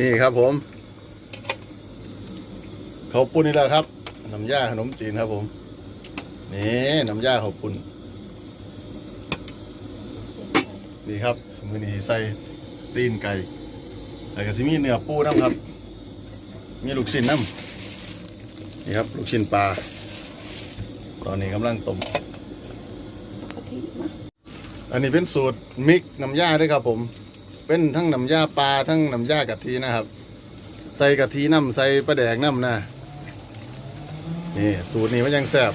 นี่ครับผมข้าปุ้นนี่แหละครับน้ำยาขนมจีนครับผม นี่น้ำยาข้าปุ้นนี่ครับมือนี้ใส่ตีนไก่แล้วก็สิมีเนื้อปูน้ำครับ มีลูกชิ้นน้ำนี่ครับลูกชิ้นปลา ตอนนี้กำลังต้มอันนี้เป็นสูตรมิกน้ำยาด้วยครับผม เป็นทั้งน้ำยาปลาทั้งน้ำยากะทินะครับ ใส่กะทิน้ำใส่ปลาแดกน้ำนะนี่สูตรนี้มันยังแซ่บ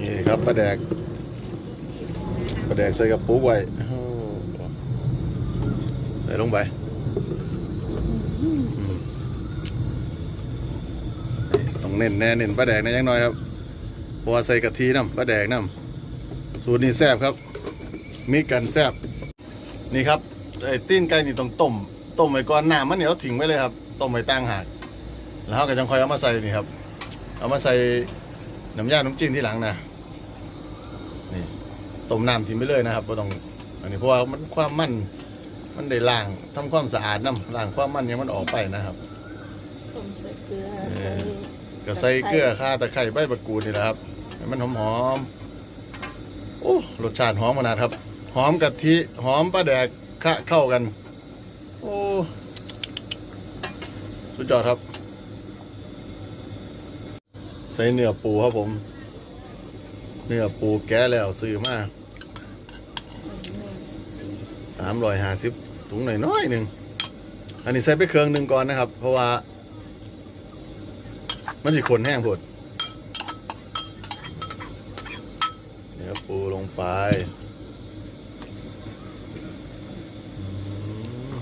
นี่ครับปลาแดกปลาแดกใส่กระปุกไว้โอ้โหใส่ลงไปต้องเน้นแน่เน้นปลาแดกแน่ยังน้อยครับพราะว่าใส่กะทิน้ำปลาแดกน้ำสูตรนี้แซ่บครับ มีกันแซ่บ นี่ครับไอ้ตีนไก่นี่ต้องต้มต้มไว้ก่อนน้ำมันเหนียวทิ้งไว้เลยครับต้มไว้ตั้งหากแล้วเราก็จังค่อยเอามาใส่นี่ครับ เอามาใส่น้ำยาน้ำจิ้มที่หลังนะนี่ต้มน้ำทิ้งไปเลยนะครับไ่ต้องอันนี้เพราะว่ามันความมันมันได้ล้างทำความสะอาดน้ำล้างความมันเนี่ยมันออกไปนะครับต้มใส่เกลือเอใส่อก็ใส่เกลือข่าตะไคร้ใบมะกรูดนี่แหละครับให้มันหอมหอมๆโอ้รสชาติหอมขนาดครับห อมกะทิหอมปลาแดกคะเข้ากัน โอ้สุดยอดครับ ใส่เนื้อปูครับผม เนื้อปูแก้แล้วซื้อมาสามร้อยห้าสิบถุงหน่อยน้อยหนึ่ง อันนี้ใส่ไปเครื่องหนึ่งก่อนนะครับ เพราะว่า มันสิคนแห้งผดเนื้อปูลงไปอืม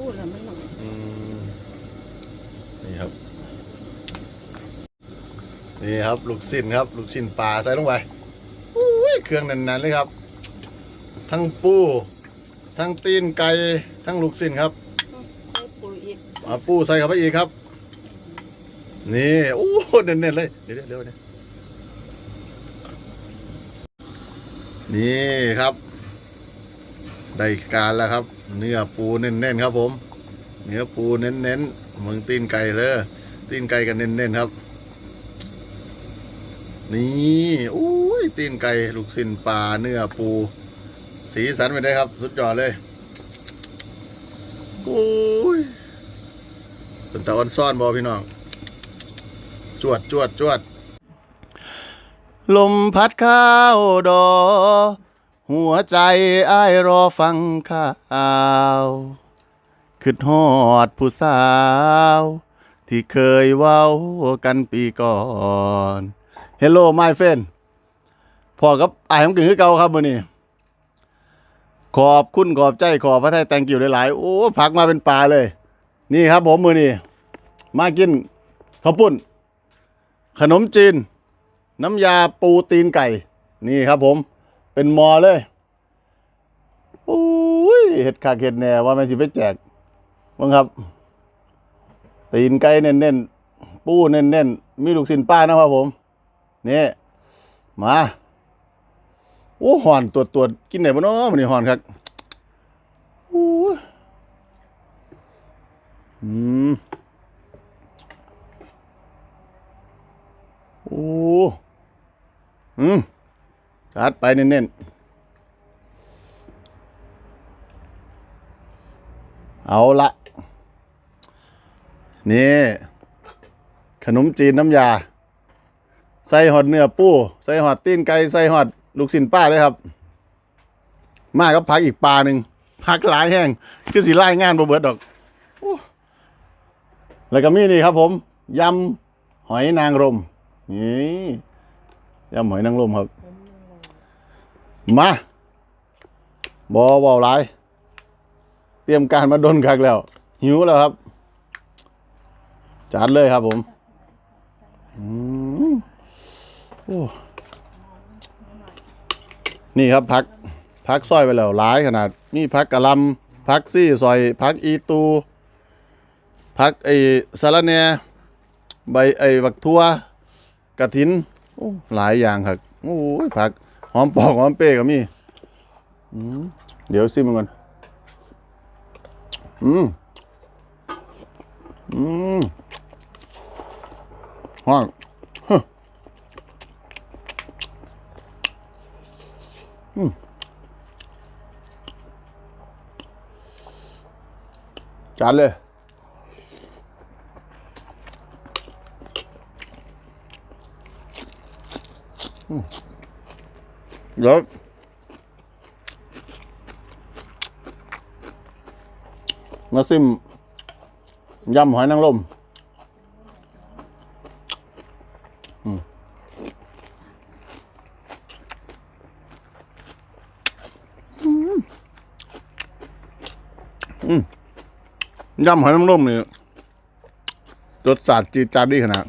ปลาทูแล้วมันหน่อยอืมนี่ครับ นี่ครับลูกชิ้นครับ ลูกชิ้นปลาใส่ลงไปอุ้ยเครื่องแน่นๆเลยครับ ทั้งปู ทั้งตีนไก่ ทั้งลูกชิ้นครับใส่ปุ๋ยอีกเอาปูใส่เข้าไปอีกครับ นี่โอ้เน้นๆเลย เดี๋ยวๆเดี๋ยวๆเดี๋ยวนี่ครับ ได้การแล้วครับ เนื้อปูเน้นๆครับผม เนื้อปูเน้นๆเมืองตีนไก่เลยตีนไก่กันเน้นๆครับ นี่อุ้ยตีนไก่ลูกชิ้นปลาเนื้อปู สีสันไปได้ครับ สุดยอดเลยโอ้ยเป็นตะออนซ่อนบอพี่น้อง จวดจวดจวดลมพัดข้าวดอ หัวใจอ้ายรอฟังข่าวคิดฮอดผู้สาว ที่เคยเว้ากันปีก่อน Hello my friend พอกับอายมกินคือเก่าครับมื้อนี้ขอบคุณขอบใจขอบพระไทยแตงกิวหลายๆ โอ้ผักมาเป็นปลาเลย นี่ครับผมมือนี่มากินข้าวปุ้น ขนมจีน น้ำยาปูตีนไก่ นี่ครับผม เป็นมอเลยโอ้ยเห็ดขากเห็ดแหน่ว่ามันสิไปแจกบ้างครับ ตีนไก่เน้นๆ ปูเน้นๆ มีลูกสินป้านะครับผม นี่ มาโอ้หอนตรวจตรวจกินไหนบ้เนาะมันนี่หอนครับโอ้ยอืมโอ้อืม จัดไปเน้นๆ เอาละ นี่ ขนมจีนน้ำยา ใส่หอดเนื้อปู ใส่หอดตีนไก่ ใส่หอดลูกสินป้าเลยครับ มากับพักอีกปลาหนึ่งพักหลายแห้งคือสิไล่งานบ่เบิดดอก แล้วก็มีนี่ครับผมยำหอยนางรมนี่ยำหอยนางรมครับ มาบอเบาหลายเตรียมการมาดนคักแล้ว หิวแล้วครับ จัดเลยครับผมอือนี่ครับพักพักซอยไปแล้วหลายขนาด มีพักกะลำพักซี่ซอย พักอีตู พักไอ้สาระแหน่ใบไอ้บักทั่วกระถินโอ้หลายอย่างครับ โอ้ยผัก หอมปอกหอมเป้ก็มีเดี๋ยวซิมมันก่อนอืมอืมห้องฮึอืมจานเลย เดี๋ยวมาซิมยำหอยนางรมอืมอืมยำหอยนางรมนี่รสชาติจีดจาดดีขนาด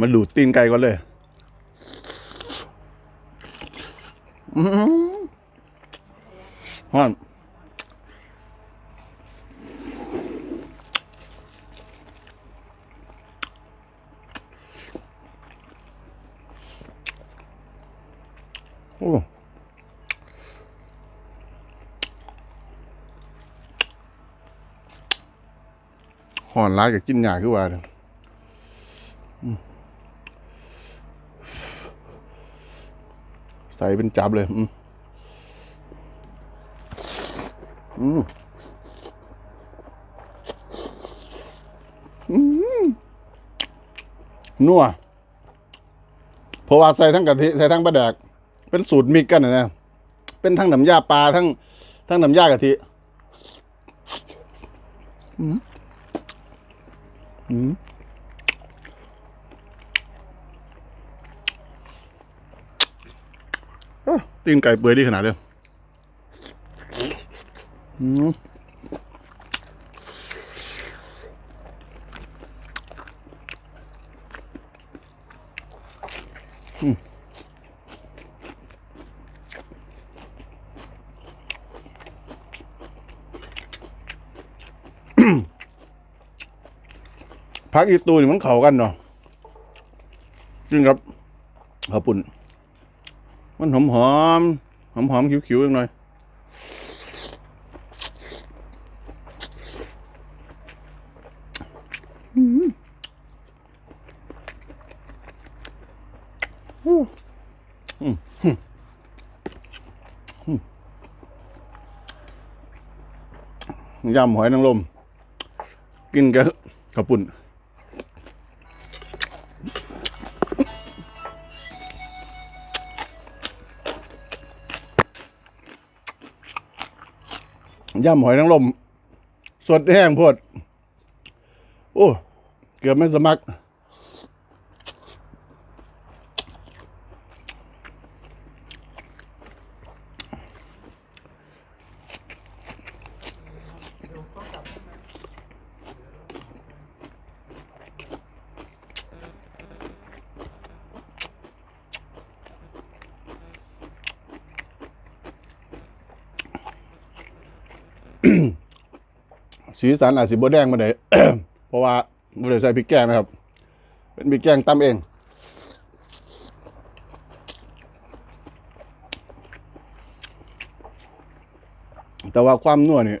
มาดูดตีนไก่ก่อนเลย อืมฮอนโอ้หอนร้ายกับกินหยาคือว่าเนี่ย ใส่เป็นจับเลยอืมอืมอืมนัวเพราะว่าใส่ทั้งกะทิใส่ทั้งปลาแดก เป็นสูตรมิกกันนะนะเป็นทั้งน้ำยาปลาทั้ง ทั้งน้ำยากะทิ อืมอืม โอ้ ตีนไก่เปื่อยดีขนาดเลยอืมอืมพักอีตูนี่มันเข้ากันเนาะจริงครับข้าวปุ่น มันหอมหอมหอมหอมๆขิวๆยังหน่อยอืมอืมอืมอืมอืมยำหอยนางรมกินกับข้าวปุ่น ย่ำหอยนางรมสดแห้งพด โอ้ เกือบไม่สมัคร สีสันอาจสิบ่แดงมาได้เพราะว่าบ่ได้ใส่พริกแกงนะครับ เป็นพริกแกงตำเองแต่ว่าความนัวนี่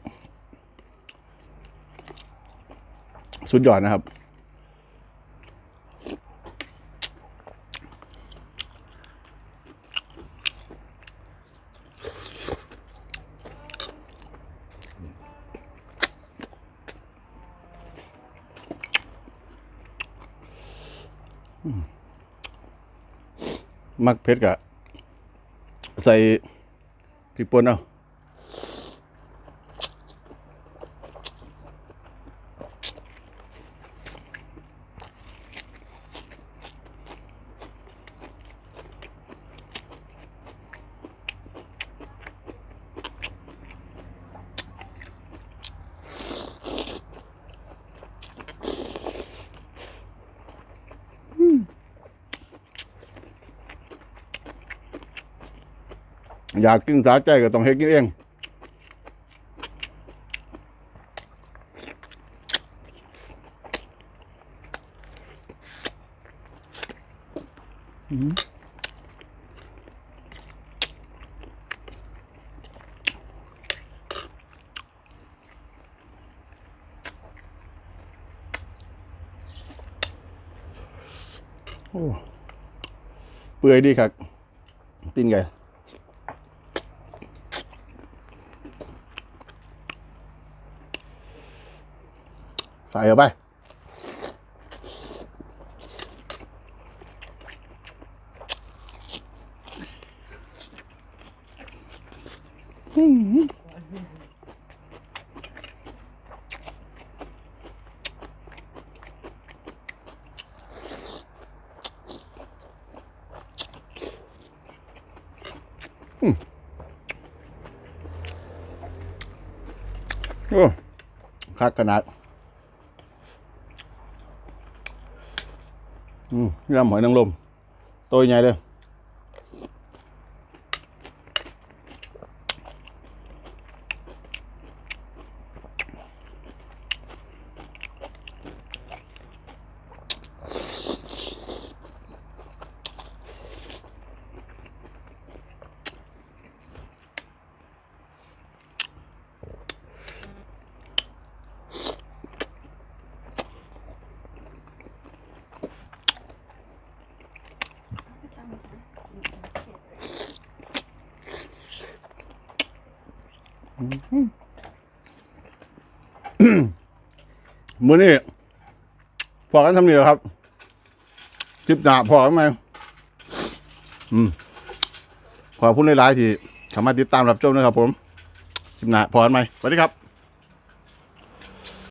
สุดยอดนะครับ มักเผ็ดกะ ใส่พริกป่นเอา อยากกินสาใจก็ต้องเฮ็ดกินเองโอ้เปื่อยดีครับปิ้นไง ส่เข้าไปโอ้คักขนาด อืมยำหอยน มื่อนี้พอกันทำนี่แหละครับ คลิปหนาพอกันไหมอืมขอบคุณหลายๆที่สามารถติดตามรับชมนะครับผม คลิปหนาพอกันไหมสวัสดีครับ